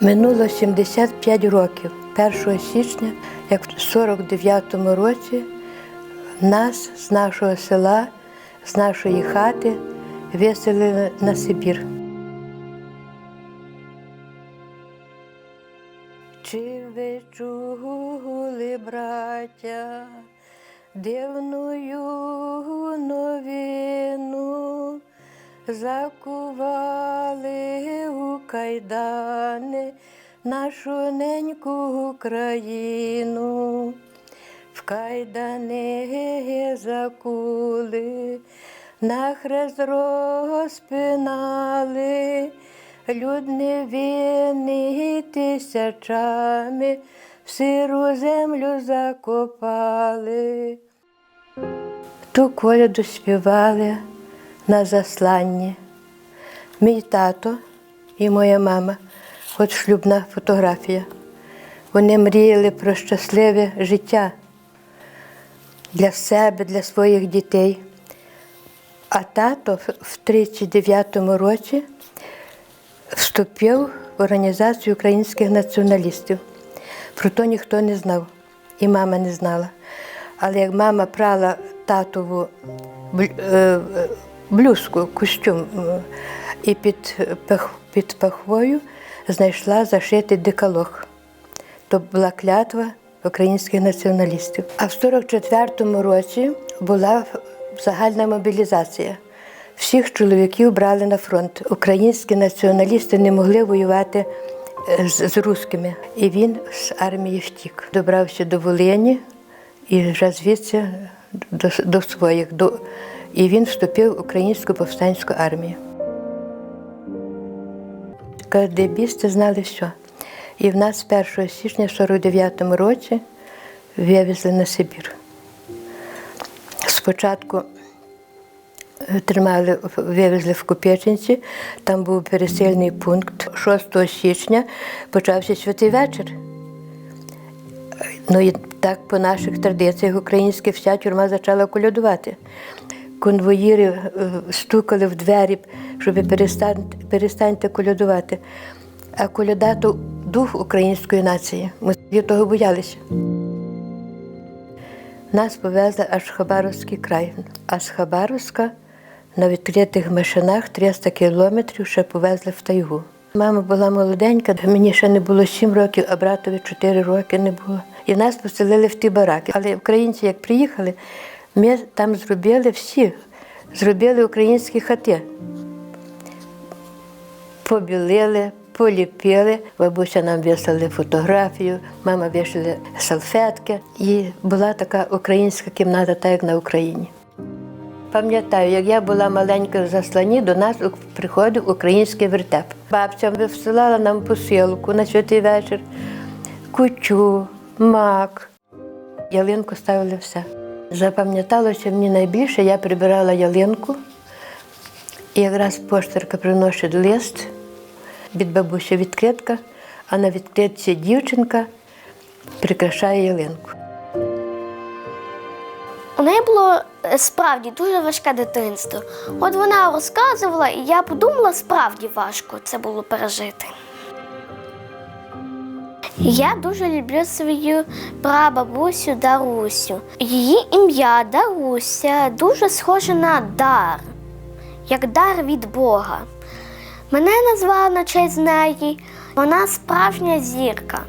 Минуло 75 років. 1 січня, як в 49-му році, нас з нашого села, з нашої хати виселили на Сибір. Чи ви чули, браття, дивною закували у кайдани нашу неньку Україну, в кайдани закули, на хрест розпинали, люд невинний тисячами в сиру землю закопали. Ту коляду співали на засланні. Мій тато і моя мама, от шлюбна фотографія. Вони мріяли про щасливе життя для себе, для своїх дітей. А тато в 39-му році вступив в організацію українських націоналістів. Про то ніхто не знав, і мама не знала. Але як мама прала татову блю- е, костюм е, і під, під пахвою знайшла зашитий декалог. То була клятва українських націоналістів. А в 44-му році була загальна мобілізація. Всіх чоловіків брали на фронт. Українські націоналісти не могли воювати е, з, з русскими. І він з армії втік. Добрався до Волині і вже звідси до, до своїх. До, і він вступив в українську повстанську армію. КДБісти знали все. І в нас 1 січня в 49-му році вивезли на Сибір. Спочатку е, тримали, вивезли в Купечинці, там був пересильний пункт. 6 січня почався святий вечір. Ну і так по наших традиціях українських вся тюрма почала колядувати. Конвоїри е, стукали в двері, щоб перестаньте, перестаньте колядувати. А коляда то дух української нації. Ми того боялися. Нас повезли аж в Хабаровський край, а з Хабаровська на відкритих машинах 300 кілометрів ще повезли в тайгу. Мама була молоденька, мені ще не було 7 років, а братові 4 роки не було. І нас поселили в ті бараки. Але українці, як приїхали, ми там зробили всі, зробили українські хати. Побілили, поліпили. Бабуся нам вислали фотографію, мама вішали салфетки. І була така українська кімната, так як на Україні. Пам'ятаю, як я була маленька в заслані, до нас приходив український вертеп. Бабця висилала нам посилку на святий вечір, кучу, мак. Ялинку ставили все. Запам'яталося мені найбільше, я прибирала ялинку, і якраз поштерка приносить лист від бабусі відкритка, а на відкритці дівчинка прикрашає ялинку. У неї було е, справді дуже важке дитинство. От вона розказувала, і я подумала, справді важко це було пережити. Я дуже люблю свою прабабусю Дарусю. Її ім'я Даруся дуже схоже на дар, як дар від Бога. Мене назвали на честь неї. Вона справжня зірка.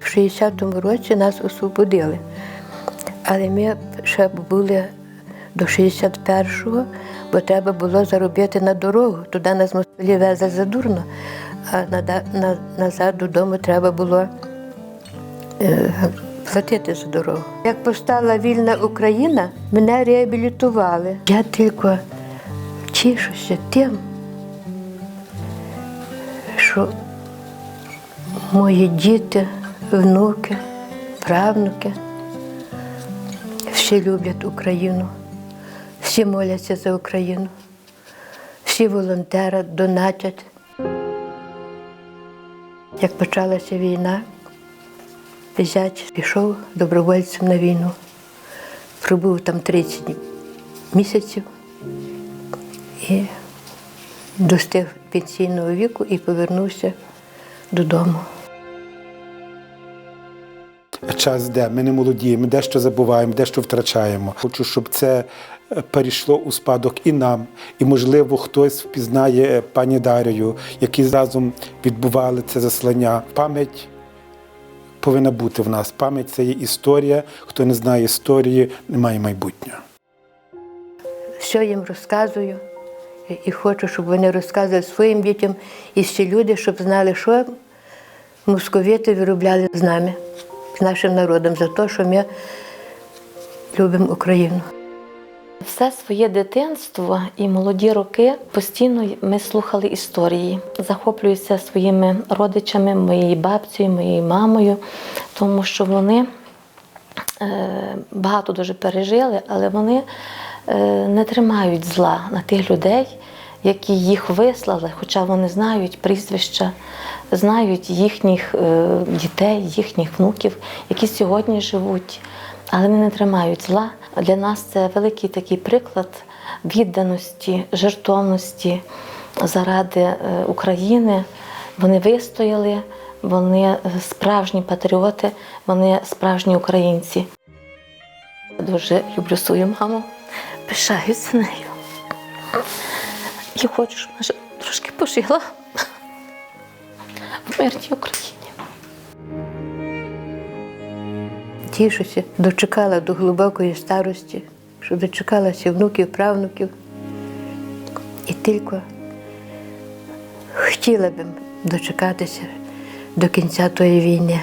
В 60-му році нас освободили. Але ми ще були до 61-го, бо треба було заробити на дорогу. Туди нас москалі везли задурно, а назад додому треба було е, платити за дорогу. Як постала вільна Україна, мене реабілітували. Я тільки тішуся тим, що мої діти, внуки, правнуки всі люблять Україну, всі моляться за Україну, всі волонтери донатять. Як почалася війна, зять пішов добровольцем на війну. Пробув там 30 місяців і достиг пенсійного віку і повернувся додому. Час йде, ми не молоді, ми дещо забуваємо, дещо втрачаємо. Хочу, щоб це е, перейшло у спадок і нам, і, можливо, хтось впізнає пані Дарію, які разом відбували це заслання. Пам'ять повинна бути в нас. Пам'ять це є історія. Хто не знає історії, немає майбутнього. Все їм розказую і хочу, щоб вони розказували своїм дітям і ще люди, щоб знали, що московіти виробляли з нами, з нашим народом, за те, що ми любимо Україну. Все своє дитинство і молоді роки постійно ми слухали історії, захоплююся своїми родичами, моєю бабцею, моєю мамою, тому що вони е, багато дуже пережили, але вони е, не тримають зла на тих людей, які їх вислали, хоча вони знають прізвища, знають їхніх е, дітей, їхніх внуків, які сьогодні живуть, але вони не тримають зла. Для нас це великий такий приклад відданості, жертовності заради е, України. Вони вистояли, вони е, справжні патріоти, вони справжні українці. Дуже люблю свою маму, пишаюся нею. І хочу, щоб трошки пожила в мирній Україні. Тішуся, дочекала до глибокої старості, що дочекалася внуків, правнуків. І тільки хотіла б дочекатися до кінця тої війни.